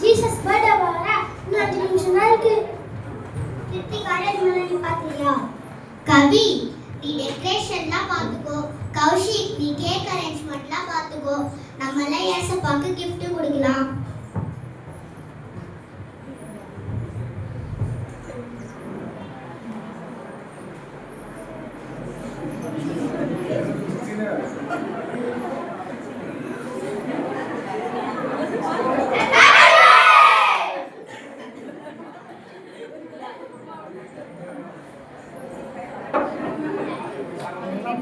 Jesus birthday வர இன்னும் அஞ்சு நிமிஷம் தான் இருக்கு கிருத்தி காலேஜ் மேல நீ பாத்தியா கவி நீ டெக்கரேஷன்லாம் பார்த்துக்கோ கௌஷிக் நீ கேக் அரேஞ்ச்மெண்ட்லாம் பார்த்துக்கோ நம்மளாம் ஏசப்பாக்கு gift கொடுக்கலாம்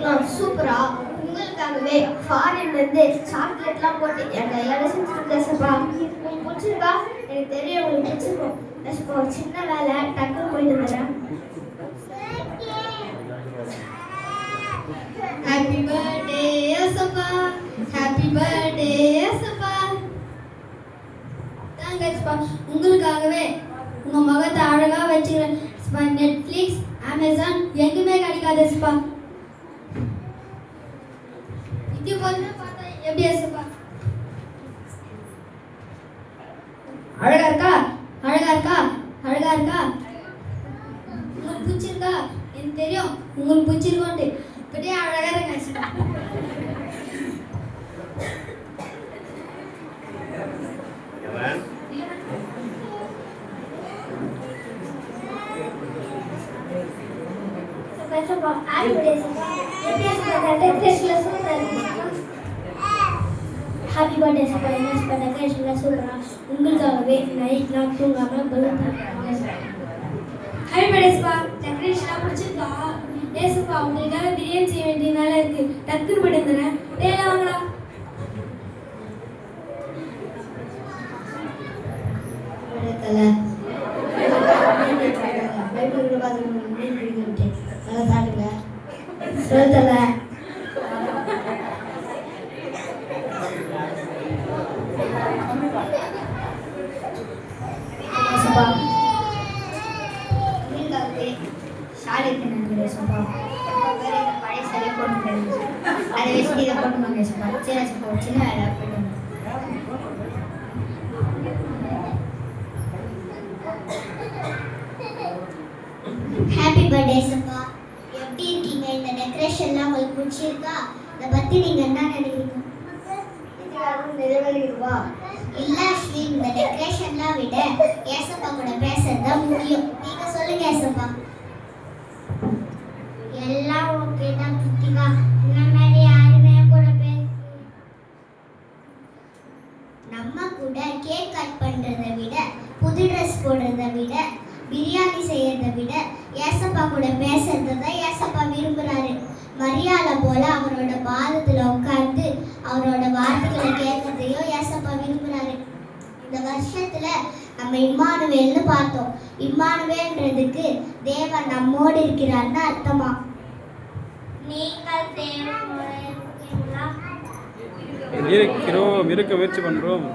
கேட்கலாம் சூப்பரா உங்களுக்காகவே ஃபாரின்ல இருந்து சாக்லேட்லாம் போட்டு என் எல்லாரும் செஞ்சிருக்கேன் சப்பா உங்களுக்கு பிடிச்சிருக்கா? எனக்கு தெரியும் உங்களுக்கு பிடிச்சிருக்கும். சப்பா ஒரு சின்ன வேலை டக்குன்னு போயிட்டு வந்துடுறேன். ஹாப்பி பர்த்டே ஏசப்பா ஹாப்பி பர்த்டே ஏசப்பா தேங்க்ஸ்ப்பா உங்களுக்காகவே உங்க முகத்தை அழகா வச்சுக்கிறேன். நெட்ஃப்ளிக்ஸ் அமேசான் எங்குமே கிடைக்காது ஸ்பா இது எப்படி ஏசப்பா அழகா இருக்கா? அழகா இருக்கா? அழகா இருக்கா? உங்களுக்கு பிடிச்சிருக்கா? எனக்கு தெரியும். உங்களுக்கு பிடிச்சிருக்கோன்ட்டு. இப்படியே அழகா இருங்க ஏசப்பா சப்பா எப்படி ஹாப்பி பர்த்டே சப்பா என்ன சப்பா டெக்கரேஷன்ல சொல்கிறான் உங்களுக்காகவே நைட் நான் தூங்காமல் ஹாப்பி பர்த்டே பர்த்டேஸ்ப்பா டெக்கரேஷன்லாம் பிடிச்சிருக்கா ஏசுப்பா உங்களுக்காக பிரியாணி செய்ய வேண்டிய வேலை இருக்கு. டக்குன்னு படுத்துறேன் வந்துடுறேன். டேல வாங்கடா. சொல்லுங்க இந்த பழைய போட முடியாது அதை வச்சு இதை சின்ன வேலை போயிட்டு வந்து ஹாப்பி பர்த்டே ஏசப்பா எப்படி இருக்கீங்க? இந்த டெக்கரேஷன்லாம் உங்களுக்கு பிடிச்சிருக்கா? இதை பத்தி நீங்க என்ன நினைக்கிறீங்க? நிறைவேறிடுவா? இல்ல இந்த டெக்கரேஷன்லாம் விட ஏசப்பா கூட பேசுறது தான் முக்கியம். நீங்க சொல்லுங்க ஏசப்பா எல்லாம் ஓகே தான் கிருத்திகா இந்த மாதிரி யாருமே கூட பேச நம்ம கூட கேக் கட் பண்றதை விட புது ட்ரெஸ் போடுறதை விட பிரியாணி செய்யறதை விட ஏசப்பா கூட பேசுறதை தான் ஏசப்பா விரும்புறாரு. மரியாதை போல அவரோட பாதத்தை வருஷத்துல நம்ம இம்மானுவேல்னு பார்த்தோம். இம்மானுவேல்ன்றதுக்கு தேவன் நம்மோடு இருக்கிறார்னு அர்த்தமா? நீங்கள் இருக்கிறோம் இருக்க முயற்சி பண்ணுறோம்